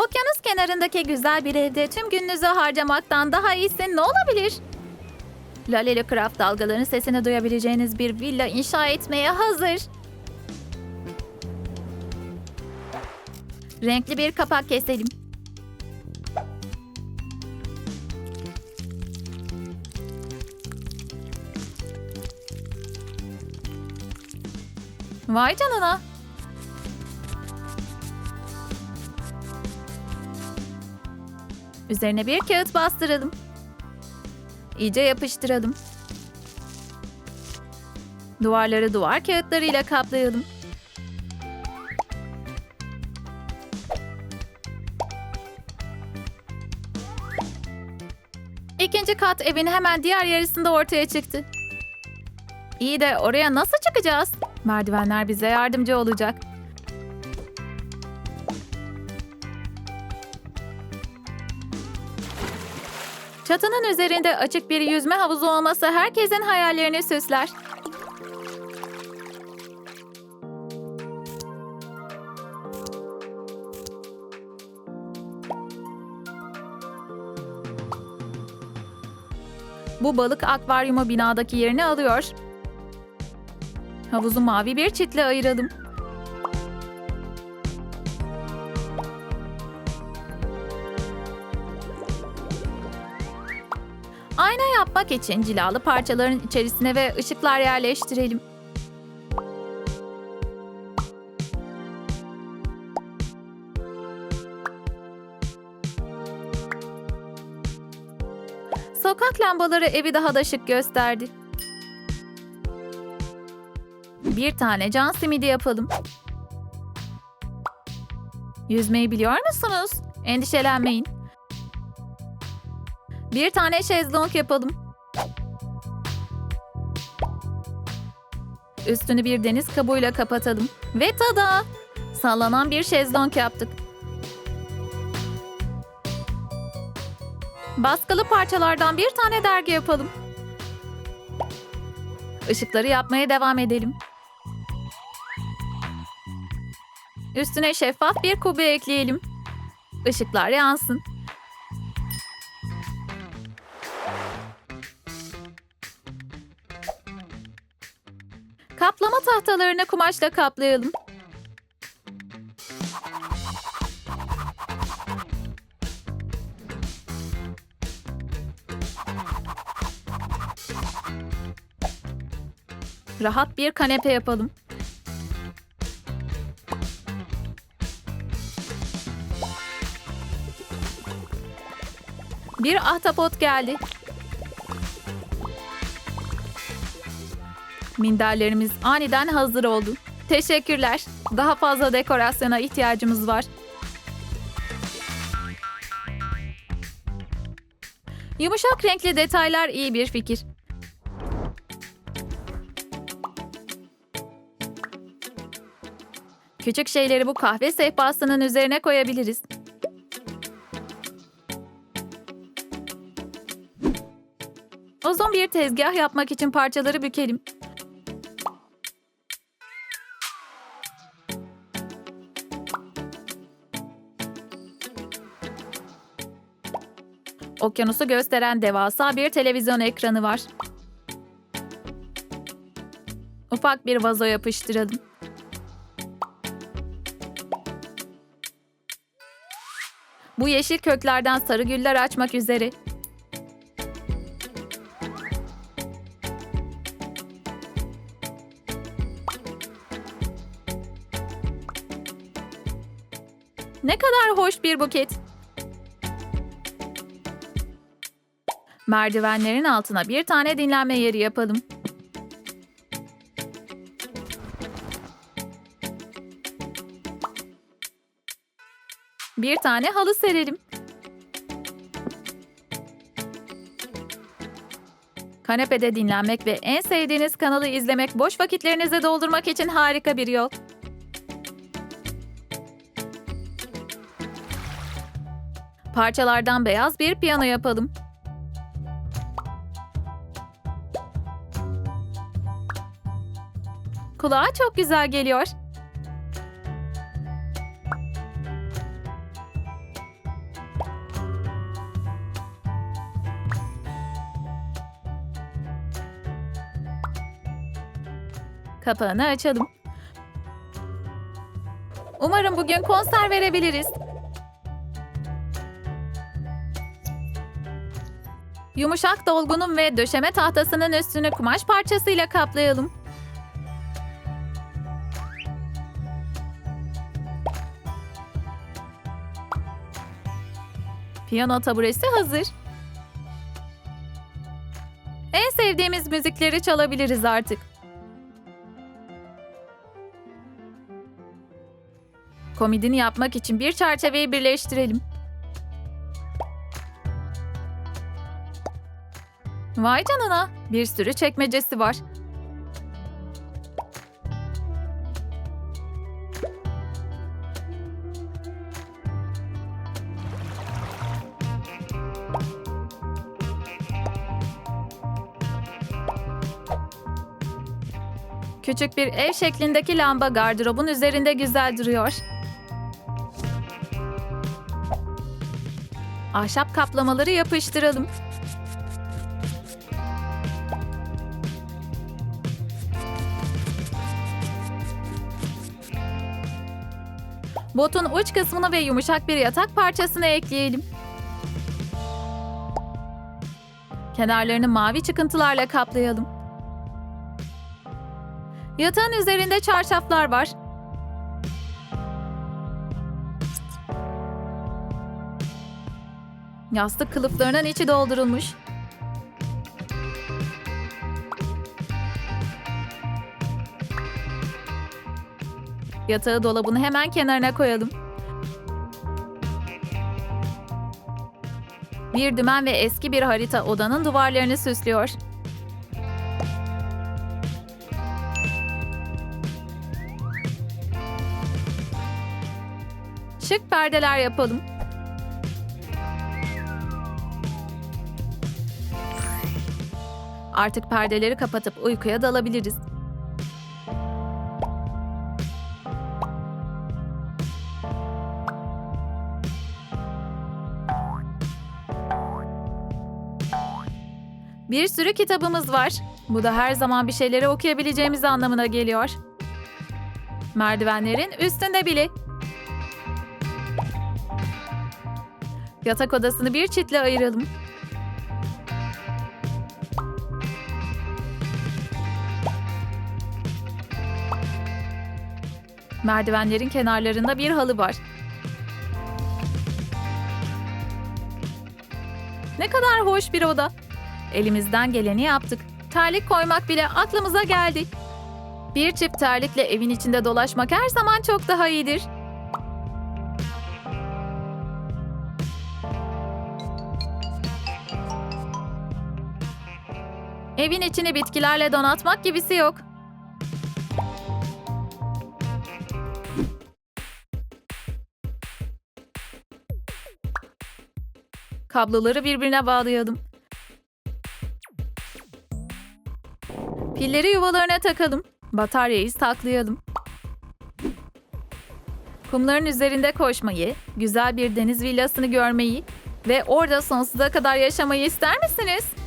Okyanus kenarındaki güzel bir evde tüm gününüzü harcamaktan daha iyisi ne olabilir? Laleli Craft dalgaların sesini duyabileceğiniz bir villa inşa etmeye hazır. Renkli bir kapak keselim. Vay canına. Üzerine bir kağıt bastıralım. İyice yapıştıralım. Duvarları duvar kağıtlarıyla kaplayalım. İkinci kat evin hemen diğer yarısında ortaya çıktı. İyi de oraya nasıl çıkacağız? Merdivenler bize yardımcı olacak. Çatının üzerinde açık bir yüzme havuzu olması herkesin hayallerini süsler. Bu balık akvaryumu binadaki yerini alıyor. Havuzu mavi bir çitle ayıralım. Yapmak için cilalı parçaların içerisine ve ışıklar yerleştirelim. Sokak lambaları evi daha da şık gösterdi. Bir tane can simidi yapalım. Yüzmeyi biliyor musunuz? Endişelenmeyin. Bir tane şezlong yapalım. Üstünü bir deniz kabuğuyla kapatalım. Ve tada! Sallanan bir şezlong yaptık. Baskılı parçalardan bir tane dergi yapalım. Işıkları yapmaya devam edelim. Üstüne şeffaf bir kubbe ekleyelim. Işıklar yansın. Kaplama tahtalarını kumaşla kaplayalım. Rahat bir kanepe yapalım. Bir ahtapot geldi. Minderlerimiz aniden hazır oldu. Teşekkürler. Daha fazla dekorasyona ihtiyacımız var. Yumuşak renkli detaylar iyi bir fikir. Küçük şeyleri bu kahve sehpasının üzerine koyabiliriz. Uzun bir tezgah yapmak için parçaları bükelim. Okyanusu gösteren devasa bir televizyon ekranı var. Ufak bir vazo yapıştıralım. Bu yeşil köklerden sarı güller açmak üzere. Ne kadar hoş bir buket. Merdivenlerin altına bir tane dinlenme yeri yapalım. Bir tane halı serelim. Kanepede dinlenmek ve en sevdiğiniz kanalı izlemek boş vakitlerinizi doldurmak için harika bir yol. Parçalardan beyaz bir piyano yapalım. Kulağa çok güzel geliyor. Kapağını açalım. Umarım bugün konser verebiliriz. Yumuşak dolgunun ve döşeme tahtasının üstünü kumaş parçasıyla kaplayalım. Piyano taburesi hazır. En sevdiğimiz müzikleri çalabiliriz artık. Komidini yapmak için bir çerçeveyi birleştirelim. Vay canına, bir sürü çekmecesi var. Küçük bir ev şeklindeki lamba gardırobun üzerinde güzel duruyor. Ahşap kaplamaları yapıştıralım. Botun uç kısmını ve yumuşak bir yatak parçasını ekleyelim. Kenarlarını mavi çıkıntılarla kaplayalım. Yatağın üzerinde çarşaflar var. Yastık kılıflarının içi doldurulmuş. Yatağı dolabın hemen kenarına koyalım. Bir dümen ve eski bir harita odanın duvarlarını süslüyor. Şık perdeler yapalım. Artık perdeleri kapatıp uykuya dalabiliriz. Bir sürü kitabımız var. Bu da her zaman bir şeyleri okuyabileceğimiz anlamına geliyor. Merdivenlerin üstünde bile. Yatak odasını bir çitle ayıralım. Merdivenlerin kenarlarında bir halı var. Ne kadar hoş bir oda. Elimizden geleni yaptık. Terlik koymak bile aklımıza geldi. Bir çift terlikle evin içinde dolaşmak her zaman çok daha iyidir. Evin içini bitkilerle donatmak gibisi yok. Kabloları birbirine bağlayalım. Pilleri yuvalarına takalım. Bataryayı saklayalım. Kumların üzerinde koşmayı, güzel bir deniz villasını görmeyi ve orada sonsuza kadar yaşamayı ister misiniz?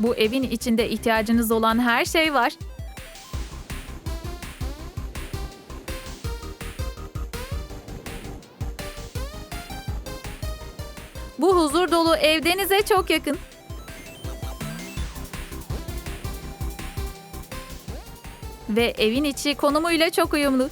Bu evin içinde ihtiyacınız olan her şey var. Bu huzur dolu ev denize çok yakın. Ve evin içi konumuyla çok uyumlu.